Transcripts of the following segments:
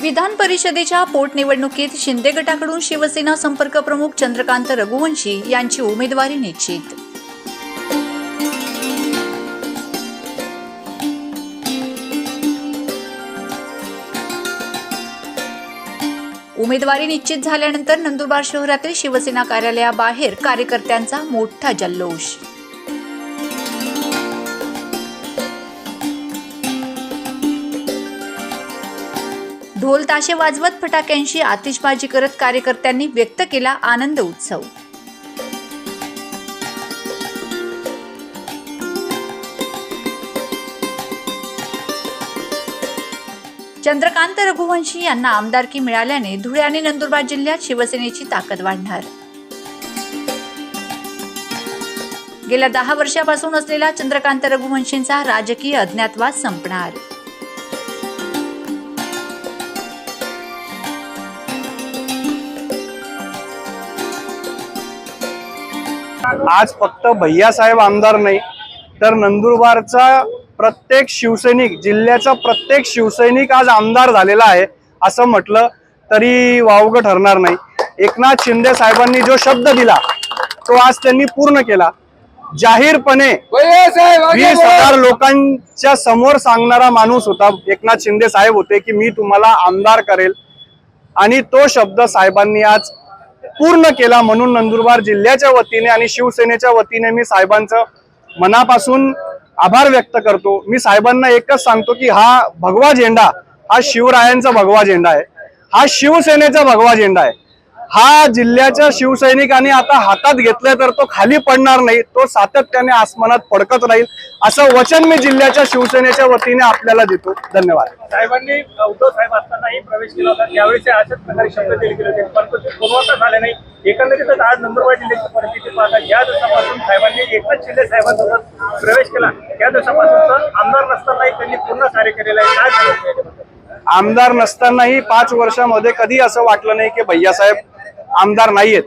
विधान परिषदेच्या पोटनिवडणुकीत शिंदे गटाकडून शिवसेना संपर्क प्रमुख चंद्रकांत रघुवंशी यांची उमेदवारी निश्चित. उमेदवारी निश्चित झाल्यानंतर नंदुरबार शहरातील शिवसेना कार्यालयाबाहेर कार्यकर्त्यांचा मोठा जल्लोष. ढोल ताशे वाजवत फटाक्यांशी आतिषबाजी करत कार्यकर्त्यांनी व्यक्त केला आनंद उत्सव. चंद्रकांत रघुवंशी यांना आमदारकी मिळाल्याने धुळे आणि नंदुरबार जिल्ह्यात शिवसेनेची ताकद वाढणार. गेल्या दहा वर्षापासून असलेला चंद्रकांत रघुवंशींचा राजकीय अज्ञातवाद संपणार. आज फक्त भैयासाहेब आमदार नाही तर नंदुरबारचा प्रत्येक शिवसैनिक जिल्ह्याचा प्रत्येक शिवसैनिक आज आमदार झालेला आहे असं म्हटलं तरी वावगं ठरणार नाही. एकनाथ शिंदे साहेबांनी जो शब्द दिला तो आज त्यांनी पूर्ण केला. जाहीरपणे वीस हजार लोकांच्या समोर सांगणारा माणूस होता एकनाथ शिंदे साहेब होते की मी तुम्हाला आमदार करेल. आणि तो शब्द साहेबांनी आज पूर्ण केला म्हणून नंदुरबार जिल्ह्याच्या वतीने आणि शिवसेनेच्या वतीने मी साहेबांचं मनापासून आभार व्यक्त करतो. मी साहेबांना एकच सांगतो की हा भगवा झेंडा हा शिवरायांचा भगवा झेंडा आहे. हा शिवसेनेचा भगवा झेंडा आहे. हा जिल्ह्याच्या शिवसैनिकांनी आता हातात घेतलाय तर तो खाली पडणार नाही तो सातत्याने आसमानात फडकत राहील असं वचन मी जिल्ह्याच्या शिवसेनेच्या वतीने आपल्याला देतो. धन्यवाद. साहेबांनी उद्धव साहेब असतानाही प्रवेश केला होता. त्यावेळी ते अशाच प्रकारे शब्द दिले गेले होते. परंतु ते पूर्ववत झाले नाही. एकंदरीतच आज नंदुरबार जिल्ह्याची परिस्थिती पाहता ज्या दिवसापासून साहेबांनी एकनाथ शिंदे साहेबांसोबत प्रवेश केला. त्या दिवसापासून आमदार नसतानाही त्यांनी पूर्ण कार्य केलेलं आहे. काय आमदार नसतानाही पाच वर्षामध्ये कधी असं वाटलं नाही की भैयासाहेब आमदार नाहीयेत.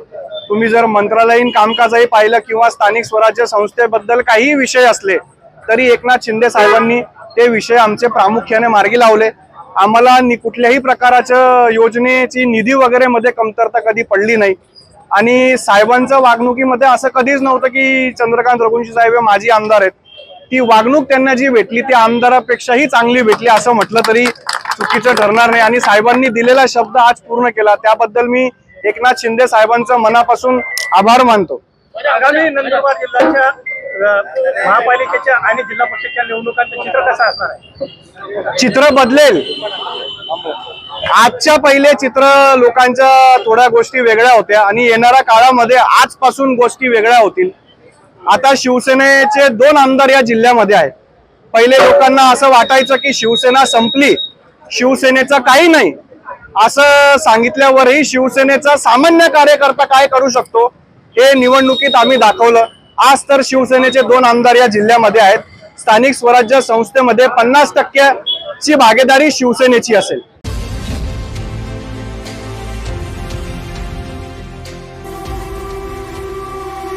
तुम्ही जर मंत्रालयीन कामकाजही पाहिलं किंवा स्थानिक स्वराज्य संस्थेबद्दल काही विषय असले तरी एकनाथ शिंदे साहेबांनी ते विषय आमचे प्रामुख्याने मार्गी लावले. आम्हाला नि कुठल्याही प्रकाराच्या योजनेची निधी वगैरे मध्ये कमतरता कधी पडली नाही. आणि साहेबांच्या वागणुकीमध्ये असं कधीच नव्हतं की चंद्रकांत रघुवंशी साहेब हे माजी आमदार आहेत. ती वागणूक त्यांना जी भेटली ती आमदारापेक्षाही चांगली भेटली असं म्हटलं तरी चुकीचं ठरणार नाही. आणि साहेबांनी दिलेला शब्द आज पूर्ण केला. त्याबद्दल मी एकनाथ शिंदे साहेबांचं मनापासून आभार मानतो. आगामी नंदुरबार जिल्ह्याच्या महापालिकेच्या आणि जिल्हा परिषदच्या निवडणुकांचं चित्र कसं असणार आहे? चित्र बदलेल. आजच्या पहिले चित्र लोकांच्या थोड्या गोष्टी वेगळ्या होत्या आणि येणाऱ्या काळामध्ये आजपासून गोष्टी वेगळ्या होतील. आता शिवसेनेचे दोन आमदार या जिल्ह्यामध्ये आहेत. पहिले लोकांना असं वाटायचं की शिवसेना संपली. शिवसेनेचं काही नाही. असं सांगितल्यावरही शिवसेनेचा सामान्य कार्यकर्ता काय करू शकतो हे निवडणुकीत आम्ही दाखवलं. आज तर शिवसेनेचे दोन आमदार या जिल्ह्यामध्ये आहेत. स्थानिक स्वराज्य संस्थेमध्ये पन्नास टक्क्याची भागीदारी शिवसेनेची असेल.